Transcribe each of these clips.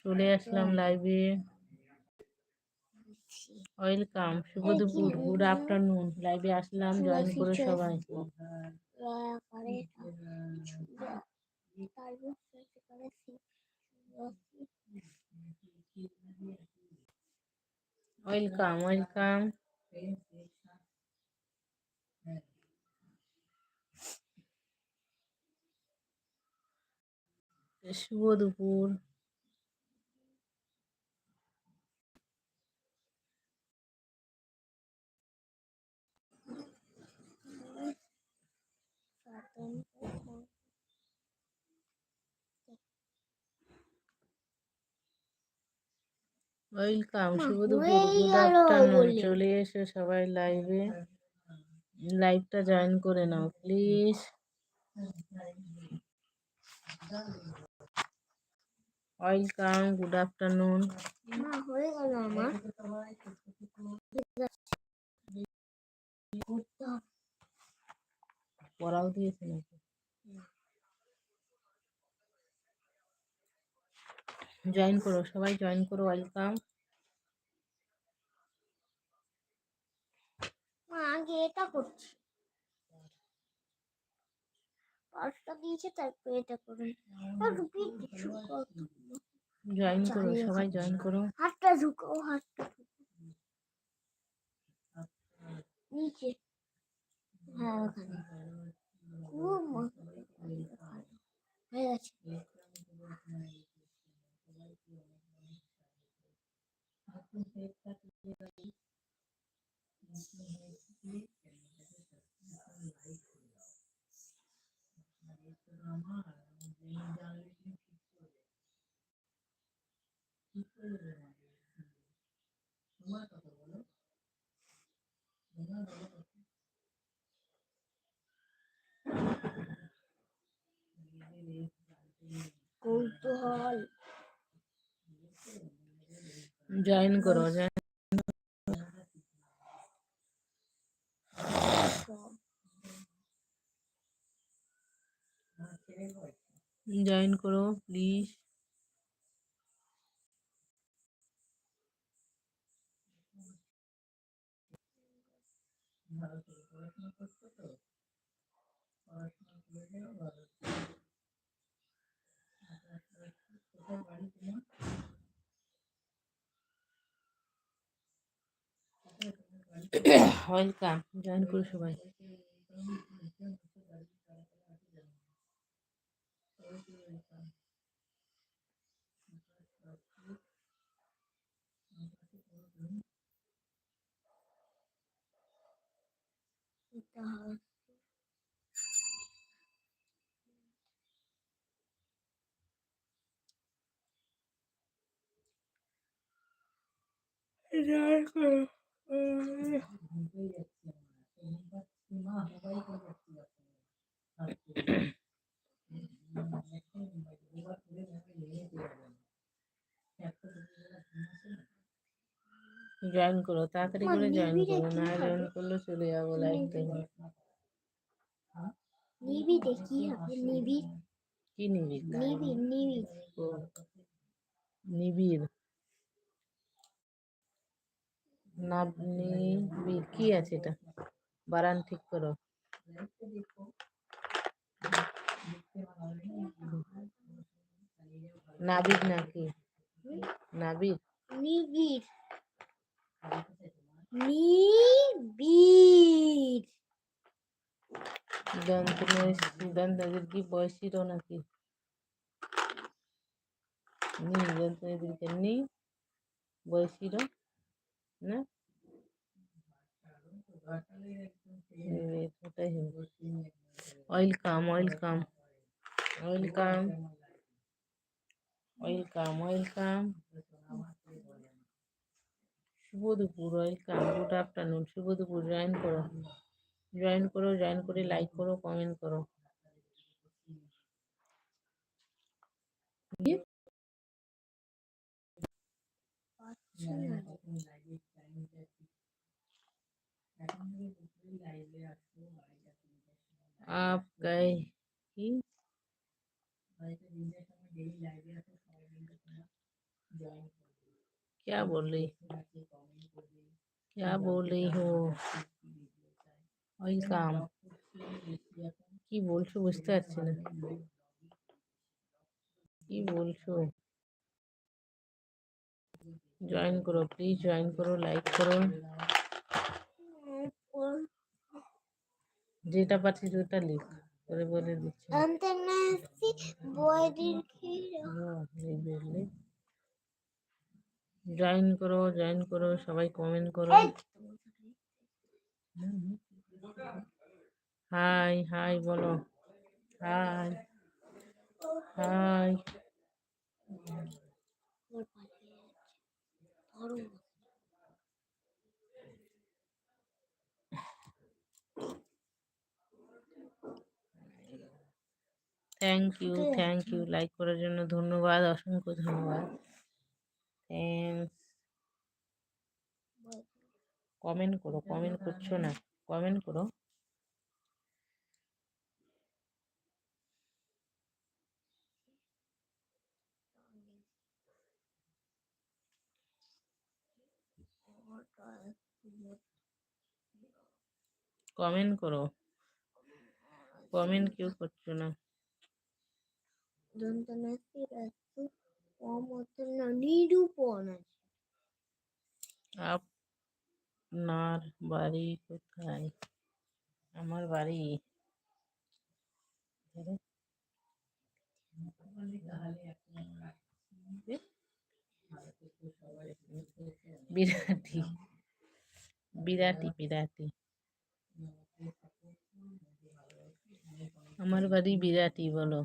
চলে আসলাম লাইভে ওয়েলকাম শুভ দুপুর গুড আফটারনুন লাইভে আসলাম জয়েন করে সবাই। ওয়েলকাম ওয়েলকাম শুভ দুপুর। ওয়েলকাম শুভ দুপুর গুড আফটারনুন। চলে এসো সবাই লাইভে লাইভটা জয়েন করে নাও প্লিজ ওয়েলকাম গুড আফটারনুন হয়ে গেল আমার। পড়াও দিয়েছে নাকি? জয়েন করো সবাই জয়েন করো ওয়েলকাম। মা আগে এটা করছি। পাঁচটা দিয়েছে তারপরে এটা করুন আর। জয়েন করো সবাই জয়েন করো। হাতটা ঝুঁকাও হাতটা। নিচে। হ্যাঁ ওখানে। খুব মজা। হয়ে গেছে কৌতূহল জয়েন করো জয়েন সব জয়েন করো ওয়েলকাম জয়েন করো সবাই। এটা হয় জয়েন করো জয়েন করো তাড়াতাড়ি মা, করে জয়েন নিবিড়ে করো কি না হবে? জয়েন করলে চলে যাব লাইভ থেকে। নিবিড়ে কি হবে? নিবিড়? কি নিবিড়? নিবিড় নিবিড়। ও, নিবিড়। না নিবিড় কি আছে এটা? বারান ঠিক করো। নাবিদ নাকি? দন্ত দন্তদের কি বয়সীর নাকি? নি দন্তদেরকে নি বয়সীর না? Welcome welcome welcome welcome welcome শুভ দুপুর ওয়েলকাম গুড আফটারনুন শুভ দুপুর জয়েন করো। জয়েন করো জয়েন করে লাইক করো কমেন্ট করো। কি? आप गए কি क्या बोल रही क्या बोल रही हो ওয়েলকাম কি বলছো বুঝতে পারছি না কি বলছো জয়েন করো প্লিজ জয়েন করো লাইক করো যেটা পাচ্ছিস ওটা লিখ। করে বলে দিচ্ছি। Antenasi বইদির খিরা জয়েন করো জয়েন করো সবাই কমেন্ট করো। হাই হাই বলো। Hi hi thank you thank you like করার জন্য ধন্যবাদ অসংখ্য ধন্যবাদ। কমেন্ট করো কমেন্ট করছ না? কমেন্ট করো। কমেন্ট করো। কমেন্ট কেউ করছ না। দন্তনাসি রাস্তু অমতন নিরূপণ আছে আপনার বাড়ি কোথায়? আমার বাড়ি। বিরাটি। বিরাটি বিরাটি। আমার বাড়ি বিরাটি, বলো।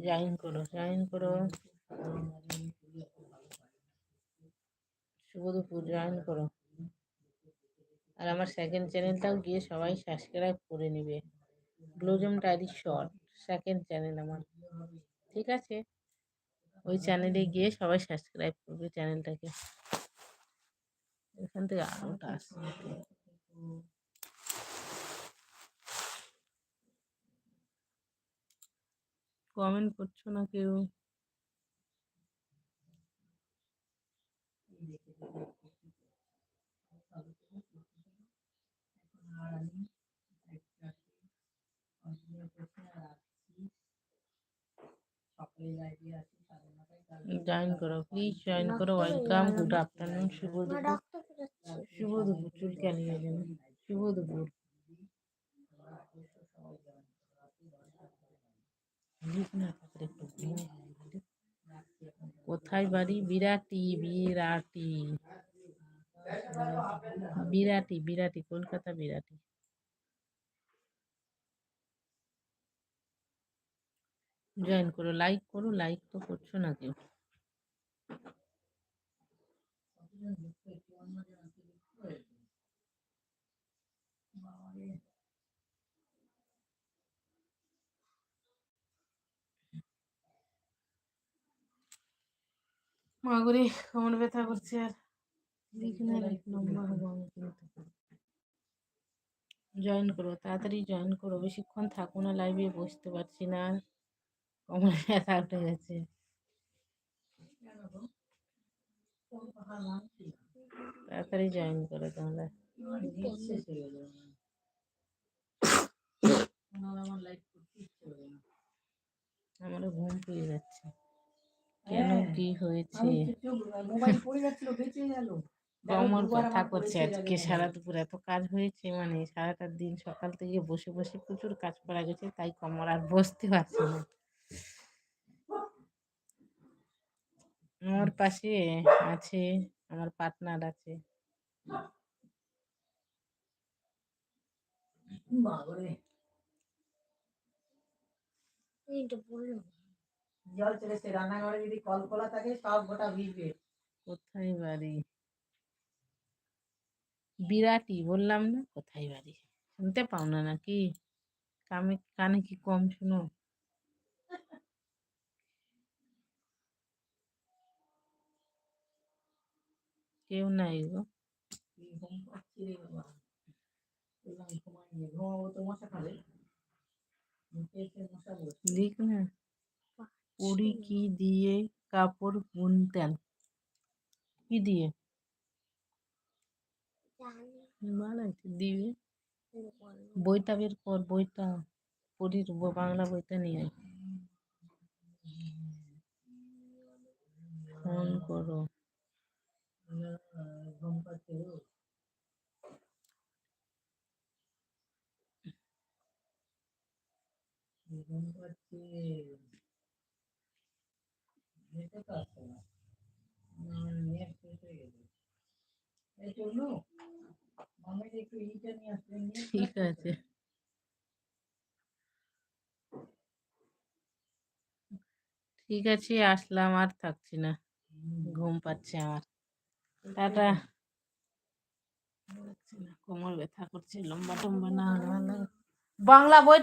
জয়েন করো জয়েন করো শুভ দুপুর জয়েন করো আর আমার সেকেন্ড চ্যানেলটাও গিয়ে সবাই সাবস্ক্রাইব করে নেবে। গ্লোজম ডায়েরি শর্ট সেকেন্ড চ্যানেল আমার। ঠিক আছে? ওই চ্যানেলে গিয়ে সবাই সাবস্ক্রাইব করবে চ্যানেলটাকে এখান থেকে আলোটা আসছে কমেন্ট করছ না কেউ? জয়েন করো প্লিজ জয়েন করো ওয়েলকাম গুড আফটারনুন শুভ দুপুর শুভ দুপুর চুল কেন শুভ দুপুর লিখ না তারপরে একটু ঘুম হবে। কোথায় বাড়ি? বিরাটি বিরাটি। বিরাটি বিরাটি, কলকাতা বিরাটি। জয়েন করো লাইক করো লাইক তো করছ না কেউ? মাগুরি কোমর ব্যথা করছে আর। জয়েন করো তাড়াতাড়ি জয়েন করো। বেশিক্ষণ থাকো না লাইভে বসতে পারছি না। আর কোমর ব্যথা উঠে গেছে। তাড়াতাড়ি জয়েন করো তোমরা। আমারও ঘুম পেয়ে যাচ্ছে। কেন কি হয়েছে? মোবাইল পড়ে যাচ্ছিল বেঁচে গেল। কোমর ব্যথা করছে আজকে সারা দুপুর এত কাজ হয়েছে মানে সারাটা দিন সকাল থেকে বসে বসে প্রচুর কাজ করা গেছে তাই কোমর আর বসতে পারছি না। আমার পাশে আছে আমার পার্টনার আছে। এইটা বললাম জল চলে এসছে রান্নাঘরে যদি কল খোলা থাকে সব গোটা ভিজবে কোথায় বাড়ি? বিরাটি বললাম না? কোথায় বাড়ি? শুনতে পাও না নাকি? কামে কানে কি কম শুনো? কেউ নাই গো। লিখ না। পুরি কি দিয়ে কাপড় বুনতেন? কি দিয়ে? বইটা বের কর বইটা পড়ির বাংলা বইটা নিয়ে ফোন করো। ঘুম পাচ্ছে। ঠিক আছে। ঠিক আছে, আসলাম, আর থাকছি না। ঘুম পাচ্ছে আমার। টাটা। কোমর ব্যথা করছে লম্বা টম্বা না। বাংলা বইটা